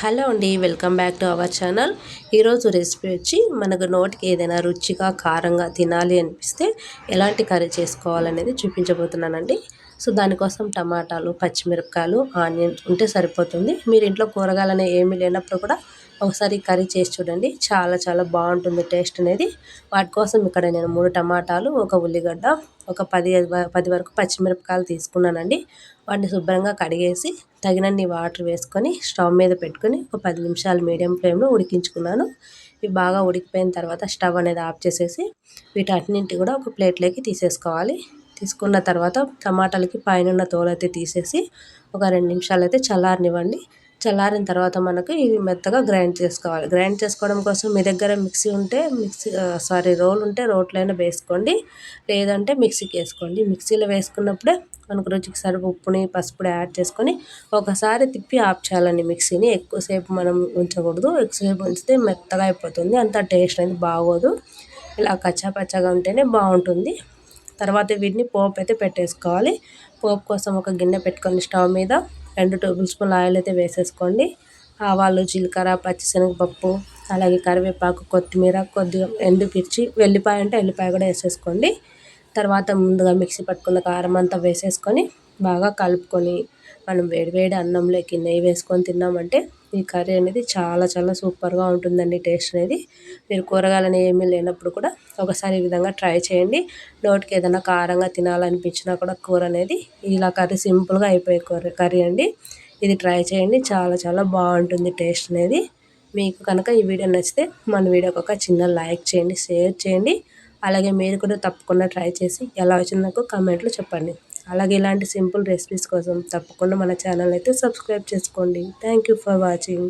Hello అండి welcome back to our channel. ఈరోజు recipe వచ్చి మనకు నోటికి ఏదైనా రుచిగా కారంగా తినాలి అనిపిస్తే ఎలాంటి కర్రీ చేసుకోవాలనేది చూపించబోతున్నానండి. సో దానికోసం టమాటాలు పచ్చిమిరపకాయలు ఆనియన్ ఉంటే సరిపోతుంది. మీరు ఇంట్లో కూరగాయలు ఏమీ లేనప్పుడు కూడా ఒకసారి కర్రీ చేసి చూడండి. చాలా చాలా బాగుంటుంది టేస్ట్ అనేది. వాటి కోసం ఇక్కడ నేను మూడు టమాటాలు ఒక ఉల్లిగడ్డ ఒక పది పది వరకు పచ్చిమిరపకాయలు తీసుకున్నానండి. వాటిని శుభ్రంగా కడిగేసి తగినన్ని వాటర్ వేసుకొని స్టవ్ మీద పెట్టుకొని ఒక పది నిమిషాలు మీడియం ఫ్లేమ్లో ఉడికించుకున్నాను. ఇవి బాగా ఉడికిపోయిన తర్వాత స్టవ్ అనేది ఆఫ్ చేసేసి వీటన్నింటి కూడా ఒక ప్లేట్లోకి తీసేసుకోవాలి. తీసుకున్న తర్వాత టమాటాలకి పైన తోలైతే తీసేసి ఒక రెండు నిమిషాలు అయితే చల్లారనివ్వండి. చల్లారిన తర్వాత మనకు ఇవి మెత్తగా గ్రైండ్ చేసుకోవాలి. గ్రైండ్ చేసుకోవడం కోసం మీ దగ్గర మిక్సీ ఉంటే మిక్సీ సారీ రోల్ ఉంటే రోట్లైనా వేసుకోండి. లేదంటే మిక్సీకి వేసుకోండి. మిక్సీలో వేసుకున్నప్పుడే మనకు రుచికి సరిపో ఉప్పుని పసుపుని యాడ్ చేసుకొని ఒకసారి తిప్పి ఆఫ్ చేయాలండి మిక్సీని. ఎక్కువసేపు మనం ఉంచకూడదు. ఎక్కువసేపు ఉంచితే మెత్తగా అయిపోతుంది. అంత టేస్ట్ అనేది బాగోదు. ఇలా కచ్చాపచ్చగా ఉంటేనే బాగుంటుంది. తర్వాత వీటిని పోపు అయితే పెట్టేసుకోవాలి. పోపు కోసం ఒక గిన్నె పెట్టుకొని స్టవ్ మీద. రెండు టేబుల్ స్పూన్ ఆయిల్ అయితే వేసేసుకోండి. ఆవాలు జీలకర్ర పచ్చిశనగపప్పు అలాగే కరివేపాకు కొత్తిమీర కొద్దిగా ఎండుపిర్చి వెల్లిపాయ అంటే వెల్లిపాయ కూడా వేసేసుకోండి. తర్వాత ముందుగా మిక్సీ పట్టుకున్న కారం అంతా వేసేసుకొని బాగా కలుపుకొని మనం వేడివేడి అన్నంలోకి నెయ్యి వేసుకొని తిన్నామంటే ఈ కర్రీ అనేది చాలా చాలా సూపర్గా ఉంటుందండి టేస్ట్ అనేది. మీరు కూరగాయలు ఏమీ లేనప్పుడు కూడా ఒకసారి ఈ విధంగా ట్రై చేయండి. నోటికి ఏదైనా కారంగా తినాలనిపించినా కూడా కూర అనేది ఇలా కర్రీ సింపుల్గా అయిపోయే కూర కర్రీ అండి. ఇది ట్రై చేయండి చాలా చాలా బాగుంటుంది టేస్ట్ అనేది. మీకు కనుక ఈ వీడియో నచ్చితే మన వీడియోకి ఒక చిన్న లైక్ చేయండి షేర్ చేయండి. అలాగే మీరు కూడా తప్పకుండా ట్రై చేసి ఎలా వచ్చిందో నాకు కామెంట్లో చెప్పండి. అలాగే ఇలాంటి సింపుల్ రెసిపీస్ కోసం తప్పకుండా మన ఛానల్ అయితే సబ్స్క్రైబ్ చేసుకోండి. Thank you for watching